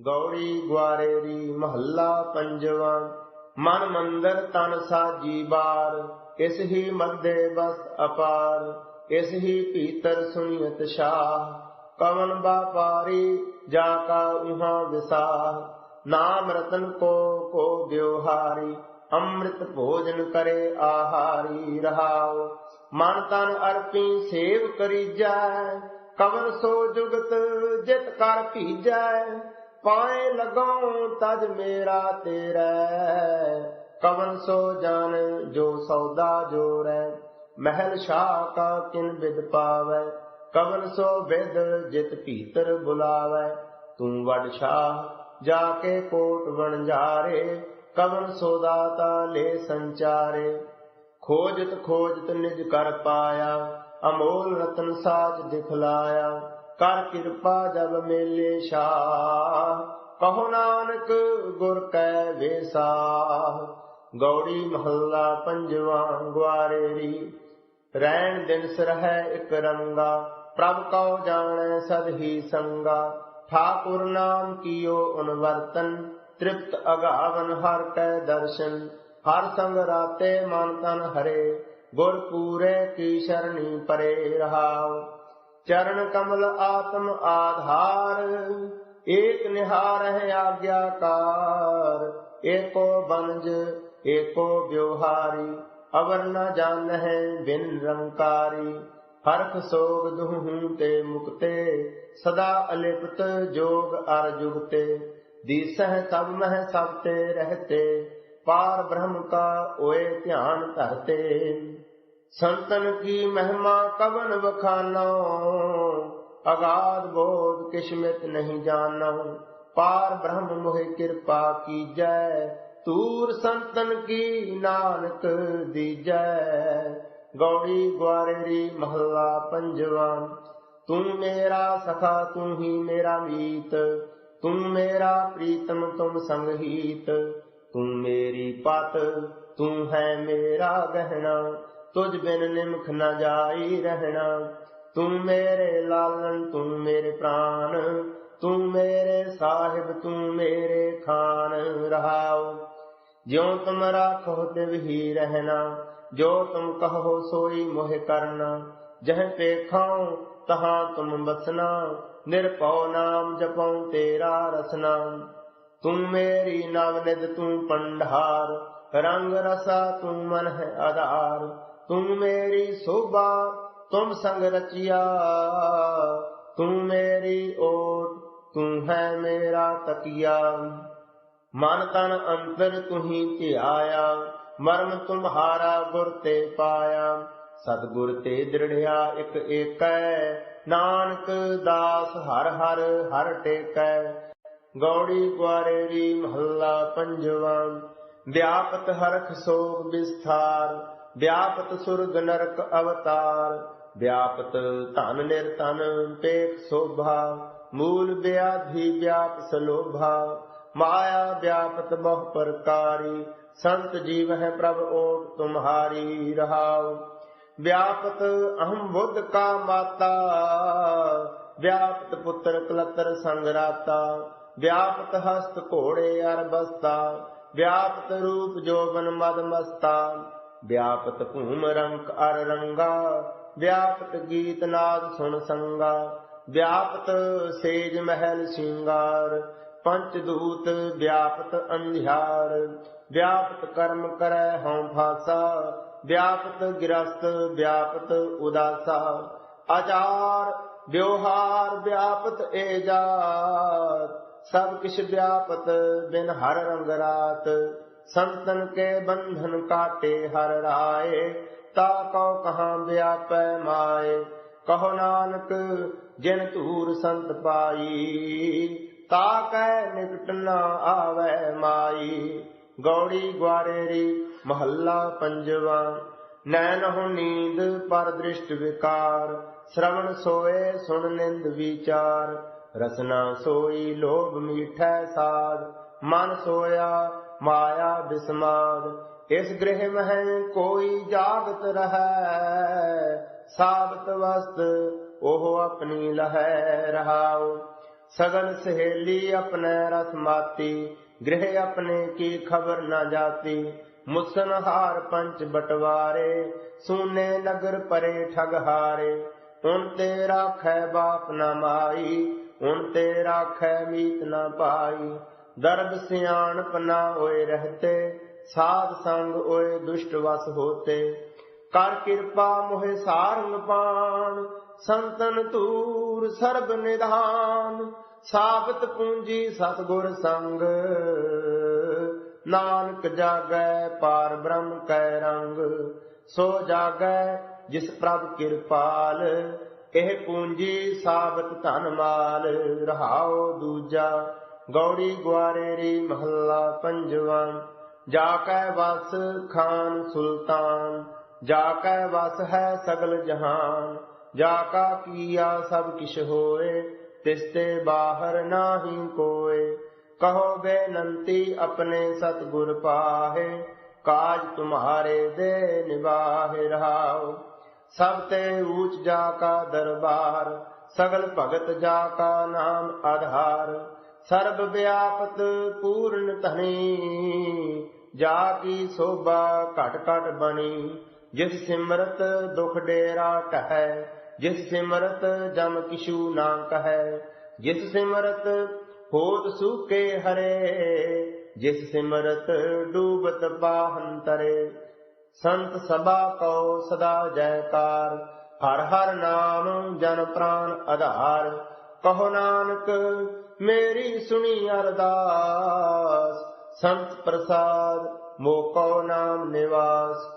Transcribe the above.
ਗੌੜੀ ਗਵਾਰੇਰੀ ਮਹੱਲਾ ਪੰਜਵਾ। ਮਨ ਮੰਦਰ ਤਨ ਸਾਜੀ ਬਾਰ, ਇਸ ਹੀ ਮੱਦੇ ਬਸ ਅਪਾਰ, ਇਸ ਹੀ ਭੀਤਰ ਸੁਨੀਅਤ ਸ਼ਾਹ। ਕਵਨ ਬਾਪਾਰੀ ਜਾ ਕਾ ਉਹਾਂ ਵਿਸਾਹ। ਨਾਮ ਰਤਨ ਕੋ ਕੋ ਬਿਵਹਾਰੀ ਅੰਮ੍ਰਿਤ ਭੋਜਨ ਕਰੇ ਆਹਾਰੀ ਰਹਾਉ। ਮਨ ਤਨ ਅਰਪੀ ਸੇਵ ਕਰੀਜੈ ਕਵਨ ਸੋ ਜੁਗਤ ਜਿਤ ਕਰ ਭੀਜੈ। ਪਾਏ ਲਗਾਉ ਤਜ ਮੇਰਾ ਤੇਰਾ। ਕਵਨ ਸੋ ਜਾਣ ਜੋ ਸੌਦਾ ਜੋਰੈ ਮਹਿਲ ਸ਼ਾਹ ਕਾ ਕਿਨ ਬਿਦ ਪਾਵੈ। ਕਵਨ ਸੋ ਬਿਦ ਜਿਤ ਭੀਤਰ ਬੁਲਾਵੈ, ਤੂੰ ਵਡ ਸ਼ਾਹ ਜਾ ਕੇ ਕੋਟ ਵਣਜਾਰੇ ਕਵਨ ਸੋ ਦਾਤਾ ਲੈ ਸੰਚਾਰੇ। ਖੋਜਤ ਖੋਜਤ ਨਿਜ ਕਰ ਪਾਇਆ, ਅਮੋਲ ਰਤਨ ਸਾਜ ਦਿਖਲਾਇਆ। ਕਰ ਕਿਰਪਾ ਜਬ ਮੇਲੇ ਸ਼ਾਹ। ਕਹੋ ਨਾਨਕ ਗੁਰ ਕੈ ਵੇਸਾਹ। ਗੌੜੀ ਮਹੱਲਾ ਪੰਜਵਾ ਗਵਾਰੇਰੀ ਰਹਿਣ ਦਿਨ ਸਰਹਿ ਇਕ ਰੰਗਾ। ਪ੍ਰਭ ਕਉ ਜਾਣੈ ਸਦ ਹੀ ਸੰਗਾ। ਠਾਕੁਰ ਨਾਮ ਕੀਓ ਅਨਵਰਤਨ। ਤ੍ਰਿਪਤ ਅਗਾਵਨ ਹਰ ਕੈ ਦਰਸ਼ਨ। ਹਰ ਸੰਗ ਰਾਤੇ ਮਨ ਤਨ ਹਰੇ। ਗੁਰ ਪੂਰੇ ਕੀ ਸ਼ਰਣੀ ਪਰੇ ਰਹਾਉ। ਚਰਨ ਕਮਲ ਆਤਮ ਆਧਾਰ, ਏਕ ਨਿਹਾਰ ਹੈ ਆਗਿਆਕਾਰ। ਏਕੋ ਬੰਜ, ਏਕੋ ਵਿਵਹਾਰੀ, ਅਵਰ ਨ ਜਾਣ ਹੈ ਬਿਨ ਰੰਕਾਰੀ। ਹਰਖ ਸੋਗ ਦੁਹੂ ਤੇ ਮੁਕਤੇ, ਸਦਾ ਅਲਿਪਤ ਜੋਗ ਅਰ ਜੁਗਤੇ। ਦੀਸਹਿ ਸਭ ਮਹਿ ਸਭ ਤੇ ਰਹਤੇ, ਪਾਰ ਬ੍ਰਹਮ ਕਾ ਓਏ ਧਿਆਨ ਧਰਤੇ। ਸੰਤਨ ਕੀ ਮਹਿਮਾ ਕਵਨ ਵਖਾਨੋ? ਅਗਾਧ ਬੋਧ ਕਿਸ਼ਮਿਤ ਨਹੀਂ ਜਾਣੋ ਪਾਰ ਬ੍ਰਹਮ ਮੋਹਿ ਕਿਰਪਾ ਕੀਜੈ, ਤੂਰ ਸੰਤਨ ਕੀ ਨਾਨਕ ਦੀਜੈ। ਗੌੜੀ ਗਵਾਰੇਰੀ ਮਹੱਲਾ ਪੰਜਵਾ, ਤੂੰ ਮੇਰਾ ਸਖਾ, ਤੂੰ ਹੀ ਮੇਰਾ ਮੀਤ। ਤੂੰ ਮੇਰਾ ਪ੍ਰੀਤਮ, ਤੁਮ ਸੰਗਹੀਤ ਤੂੰ ਮੇਰੀ ਪਤ, ਤੂੰ ਹੈ ਮੇਰਾ ਗਹਿਣਾ। ਤੁਝ ਬਿਨ ਨਿਮਖ ਨਾ ਜਾਈ ਰਹਿਣਾ। ਤੂੰ ਮੇਰੇ ਲਾਲਨ ਤੂੰ ਮੇਰੇ ਪ੍ਰਾਨ। ਤੂੰ ਮੇਰੇ ਸਾਹਿਬ, ਤੂੰ ਮੇਰੇ ਖਾਨ। ਰਹਾਉ, ਜਿਉ ਤੁਮ ਰਾਖੋ ਤਿਵ ਹੀ ਰਹਿਣਾ। ਜੋ ਤੁਮ ਕਹੋ ਸੋਈ ਮੋਹਿ ਕਰਨਾ। ਜਹ ਪੇਖਾਉ, ਤਹਾਂ ਤੁਮ ਬਸਨਾ ਨਿਰਭਉ ਨਾਮ ਜਪਉ ਤੇਰਾ ਰਸਨਾ। ਤੂੰ ਮੇਰੀ ਨਵ ਨਿਦ ਤੂੰ ਪੰਡਾਰ ਰੰਗ ਰਸਾ ਤੂੰ ਮਨ ਹੈ ਆਧਾਰ। ਤੂੰ ਮੇਰੀ ਸੋਭਾ ਤੁਮ ਸੰਗ ਰਚਿਆ ਤੂੰ ਮੇਰੀ ਓਟ ਤੂੰ ਹੈ ਮੇਰਾ ਤਕੀਆ ਮਨ ਤਨ ਅੰਤਰ ਤੁਹੀ ਧਿਆਇਆ ਮਰਮ ਤੁਮਹਾਰਾ ਗੁਰ ਤੇ ਪਾਇਆ ਸਤਗੁਰ ਤੇ ਦ੍ਰਿੜਿਆ ਇਕ ਏਕੈ ਨਾਨਕ ਦਾਸ ਹਰ ਹਰ ਹਰ ਟੇਕੈ ਗੌੜੀ ਕੁਆਰੇਰੀ ਮਹੱਲਾ ਪੰਜਵਾ ਵਿਆਪਤ ਹਰਖ ਸੋਗ ਵਿਸਥਾਰ ਵਿਆਪਤ ਸੁਰਗ ਨਰਕ ਅਵਤਾਰ, ਵਿਆਪਤ ਧਨ ਨਿਰਤਨ ਪੇਖ ਸੋਭਾ, ਮੂਲ ਵਿਆਧੀ ਵਿਆਪ ਸਲੋਭਾ, ਮਾਇਆ ਵਿਆਪਤ ਬਹੁ ਪ੍ਰਕਾਰੀ, ਸੰਤ ਜੀਵ ਹੈ ਪ੍ਰਭ ਓਟ ਤੁਮਹਾਰੀ ਰਹਾਉ। ਵਿਆਪਤ ਅਹੰ ਬੁੱਧ ਕਾ ਮਾਤਾ, ਵਿਆਪਤ ਪੁੱਤਰ ਕਲਤਰ ਸੰਗਰਾਤਾ ਵਿਆਪਤ ਹਸਤ ਘੋੜੇ ਅਰ ਬਸਤਾ, ਵਿਆਪਤ ਰੂਪ ਜੋਬਨ ਮਦ ਮਸਤਾ ਵਿਆਪਤ ਭੂਮ ਰੰਕ ਅਰ ਰੰਗਾ, ਵਿਆਪਤ ਗੀਤ ਨਾਦ ਸੁਣ ਸੰਗਾ, ਵਿਆਪਤ ਸੇਜ ਮਹਿਲ ਸ਼ਿੰਗਾਰ, ਪੰਚ ਦੂਤ ਵਿਆਪਤ ਅੰਧਿਆਰ, ਵਿਆਪਤ ਕਰਮ ਕਰੈ ਹਉ ਫਾਸਾ, ਵਿਆਪਤ ਗਿਰਸਤ ਵਿਆਪਤ ਉਦਾਸਾ, ਆਚਾਰ ਵਿਵਹਾਰ ਵਿਆਪਤ ਏਜਾਤ ਸਭ ਕਿਛ ਵਿਆਪਤ ਬਿਨ ਹਰ ਰੰਗ ਰਾਤ ਸੰਤਨ ਕੇ ਬੰਧਨ ਕਾਟੇ ਹਰ ਰਾਏ, ਤਾ ਕਉ ਕਹਾਂ ਵਿਆਪੈ ਮਾਏ, ਕਹੋ ਨਾਨਕ ਜਿਨ ਧੂਰ ਸੰਤ ਪਾਈ, ਤਾ ਕੈ ਨਿਕਟ ਨਾ ਆਵੈ ਮਾਈ, ਗੌੜੀ ਗਵਾਰੇਰੀ ਮਹੱਲਾ ਪੰਜਵਾ, ਨੈਣ ਹੋ ਨੀਂਦ ਪਰ ਦ੍ਰਿਸ਼ਟ ਵਿਕਾਰ, ਸ਼ਰਵਣ ਸੋਏ ਸੁਣ ਨਿੰਦ ਵਿਚਾਰ, ਰਸਨਾ ਸੋਈ ਲੋਭ ਮੀਠੈ ਸਾਧ ਮਨ ਸੋਇਆ ਮਾਇਆ ਬਿਸਮਾਰ ਇਸ ਗ੍ਰਹਿ ਮਹਿ ਕੋਈ ਜਾਗਤ ਰਹੈ। ਸਾਬਤ ਵਸਤ ਉਹ ਆਪਣੀ ਲਹੈ ਰਹਾਉ। ਸਗਲ ਸਹੇਲੀ ਆਪਣੇ ਰਸ ਮਾਤੀ, ਗ੍ਰਹਿ ਆਪਣੇ ਕੀ ਖਬਰ ਨਾ ਜਾਤੀ। ਮੁਸਨਹਾਰ ਪੰਚ ਬਟਵਾਰੇ, ਸੂਨੇ ਨਗਰ ਪਰੇ ਠਗ ਹਾਰੇ। ਹੁਣ ਤੇ ਰਾਖੈ ਬਾਪ ਨਾ ਮਾਈ, ਹੁਣ ਤੇ ਰਾਖੈ ਮੀਤ ਨਾ ਪਾਈ। ਦਰਦ ਸਿਆਣ ਪਨਾ ਹੋਏ ਰਹਤੇ, ਸਾਧ ਸੰਗ ਓਏ ਦੁਸ਼ਟ ਵਸ ਹੋਤੇ। ਕਰ ਕਿਰਪਾ ਮੋਹਿ ਸਾਰੰਗ ਪਾਣ, ਸੰਤਨ ਤੂਰ ਸਰਬ ਨਿਧਾਨ। ਸਾਬਤ ਪੂੰਜੀ ਸਤਗੁਰ ਸੰਗ, ਨਾਨਕ ਜਾਗੈ ਪਾਰ ਬ੍ਰਹਮ ਕੈ ਰੰਗ। ਸੋ ਜਾਗੈ ਜਿਸ ਪ੍ਰਭ ਕਿਰਪਾਲ, ਇਹ ਪੂੰਜੀ ਸਾਬਤ ਧਨ ਮਾਲ, ਰਹਾਉ ਦੂਜਾ। ਗੌੜੀ ਗੁਆਰੇਰੀ ਮਹੱਲਾ ਪੰਜਵਾਂ। ਜਾ ਕੈ ਵਸ ਖਾਨ ਸੁਲਤਾਨ, ਜਾ ਕੈ ਵਸ ਹੈ ਸਗਲ ਜਹਾਨ। ਜਾ ਕਾ ਕੀਆ ਸਭ ਕਿਛ ਹੋਏ, ਤਿਸ ਤੇ ਬਾਹਰ ਨਾਹੀ ਕੋਏ। ਕਹੋ ਬੇਨੰਤੀ ਆਪਣੇ ਸਤਿਗੁਰ ਪਾਹੇ, ਕਾਜ ਤੁਮਹਾਰੇ ਦੇ ਨਿਵਾਹਿ ਰਹਾਉ। ਸਭ ਤੇ ਊਚ ਜਾ ਕਾ ਦਰਬਾਰ, ਸਗਲ ਭਗਤ ਜਾ ਕਾ ਨਾਮ ਆਧਾਰ। ਸਰਬ ਵਿਆਪਤ ਪੂਰਨ ਧਨੀ, ਜਾ ਕੀ ਸੋਭਾ ਘਟ ਘਟ ਬਣੀ। ਜਿਸ ਸਿਮਰਤ ਦੁਖ ਡੇਰਾ ਟਹੈ ਜਿਸ ਸਿਮਰਤ ਜਮ ਕਿਛੂ ਨਾ ਕਹੈ। ਜਿਸ ਸਿਮਰਤ ਹੋਤ ਸੂਕੇ ਹਰੇ, ਜਿਸ ਸਿਮਰਤ ਡੂਬਤ ਬਾਹਨ ਸੰਤ ਸਭਾ ਕਉ ਸਦਾ ਜੈਕਾਰ, ਹਰ ਹਰ ਨਾਮ ਜਨ ਪ੍ਰਾਨ ਆਧਾਰ। ਕਹੋ ਨਾਨਕ ਮੇਰੀ ਸੁਣੀ ਅਰਦਾਸ। ਸੰਤ ਪ੍ਰਸਾਦ ਮੋਕੋ ਨਾਮ ਨਿਵਾਸ।